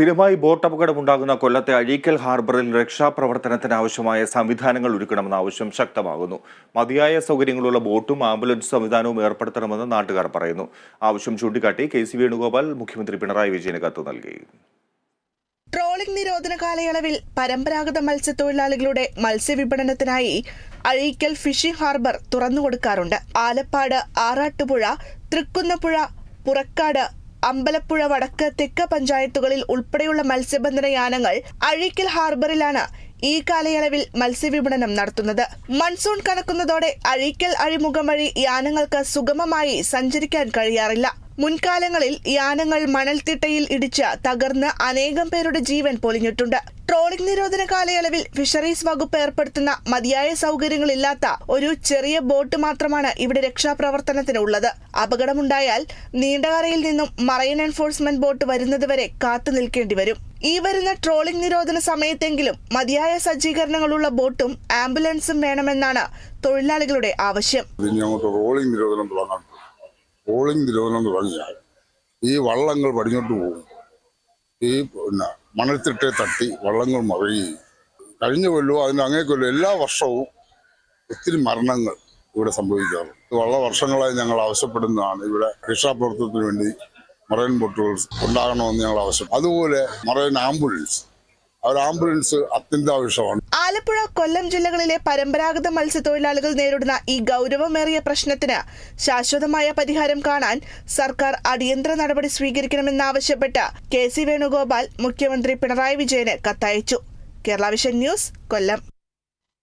സ്ഥിരമായി ബോട്ട് അപകടമുണ്ടാകുന്ന കൊല്ലത്തെ അഴീക്കൽ ഹാർബറിൽ രക്ഷാപ്രവർത്തനത്തിന് ആവശ്യമായ സംവിധാനങ്ങൾ ഒരുക്കണമെന്ന ആവശ്യം ശക്തമാകുന്നു. മതിയായ സൗകര്യങ്ങളുള്ള ബോട്ടും ആംബുലൻസ് സംവിധാനവും ഏർപ്പെടുത്തണമെന്ന് നാട്ടുകാർ പറയുന്നു. ആവശ്യം ചൂണ്ടിക്കാട്ടി കെ സി വേണുഗോപാൽ മുഖ്യമന്ത്രി പിണറായി വിജയന് കത്ത് നൽകി. ട്രോളിംഗ് നിരോധന കാലയളവിൽ പരമ്പരാഗത മത്സ്യത്തൊഴിലാളികളുടെ മത്സ്യവിപണനത്തിനായി അഴീക്കൽ ഫിഷിംഗ് ഹാർബർ തുറന്നുകൊടുക്കാറുണ്ട്. ആലപ്പാട് ആറാട്ടുപുഴ തൃക്കുന്നപ്പുഴ പുറക്കാട് അമ്പലപ്പുഴ വടക്ക് തെക്ക് പഞ്ചായത്തുകളിൽ ഉൾപ്പെടെയുള്ള മത്സ്യബന്ധന യാനങ്ങൾ അഴീക്കൽ ഹാർബറിലാണ് ഈ കാലയളവിൽ മത്സ്യവിപണനം നടത്തുന്നത്. മൺസൂൺ കണക്കുന്നതോടെ അഴീക്കൽ അഴിമുഖം വഴി യാനങ്ങൾക്ക് സുഗമമായി സഞ്ചരിക്കാൻ കഴിയാറില്ല. മുൻകാലങ്ങളിൽ യാനങ്ങൾ മണൽത്തിട്ടയിൽ ഇടിച്ച് തകർന്ന് അനേകം പേരുടെ ജീവൻ പൊലിഞ്ഞിട്ടുണ്ട്. ട്രോളിംഗ് നിരോധന കാലയളവിൽ ഫിഷറീസ് വകുപ്പ് ഏർപ്പെടുത്തുന്ന മതിയായ സൗകര്യങ്ങളില്ലാത്ത ഒരു ചെറിയ ബോട്ട് മാത്രമാണ് ഇവിടെ രക്ഷാപ്രവർത്തനത്തിനുള്ളത്. അപകടമുണ്ടായാൽ നീണ്ടകരയിൽ നിന്നും മറൈൻ എൻഫോഴ്സ്മെന്റ് ബോട്ട് വരുന്നതുവരെ കാത്തു നിൽക്കേണ്ടി വരും. ഈ വരുന്ന ട്രോളിംഗ് നിരോധന സമയത്തെങ്കിലും മതിയായ സജ്ജീകരണങ്ങളുള്ള ബോട്ടും ആംബുലൻസും വേണമെന്നാണ് തൊഴിലാളികളുടെ ആവശ്യം. ട്രോളിംഗ് നിരോധനം തുടങ്ങാം ട്രോളിംഗ് നിരോധനം തുടങ്ങിയാൽ ഈ വള്ളങ്ങൾ പടിഞ്ഞോട്ട് പോകും. ഈ പിന്നെ മണൽത്തിട്ടെ തട്ടി വള്ളങ്ങൾ മറിയുകയും കഴിഞ്ഞ കൊല്ലവും അതിന്റെ അങ്ങേ കൊല്ലം എല്ലാ വർഷവും ഒത്തിരി മരണങ്ങൾ ഇവിടെ സംഭവിക്കാറുണ്ട്. വളരെ വർഷങ്ങളായി ഞങ്ങൾ ആവശ്യപ്പെടുന്നതാണ്. ഇവിടെ രക്ഷാപ്രവർത്തനത്തിന് വേണ്ടി മറൈൻ ബോട്ടുകൾ ഉണ്ടാകണമെന്ന് ഞങ്ങൾ ആവശ്യം അതുപോലെ മറൈൻ ആംബുലൻസ് ആംബുലൻസ് അത്യന്താവശ്യമാണ് ആലപ്പുഴ കൊല്ലം ജില്ലകളിലെ പരമ്പരാഗത മത്സ്യത്തൊഴിലാളികൾ നേരിടുന്ന ഈ ഗൗരവമേറിയ പ്രശ്നത്തിന് ശാശ്വതമായ പരിഹാരം കാണാൻ സർക്കാർ അടിയന്തര നടപടി സ്വീകരിക്കണമെന്നാവശ്യപ്പെട്ട് കെ സി വേണുഗോപാൽ മുഖ്യമന്ത്രി പിണറായി വിജയന് കത്തയച്ചു. Kerala vision news Kollam.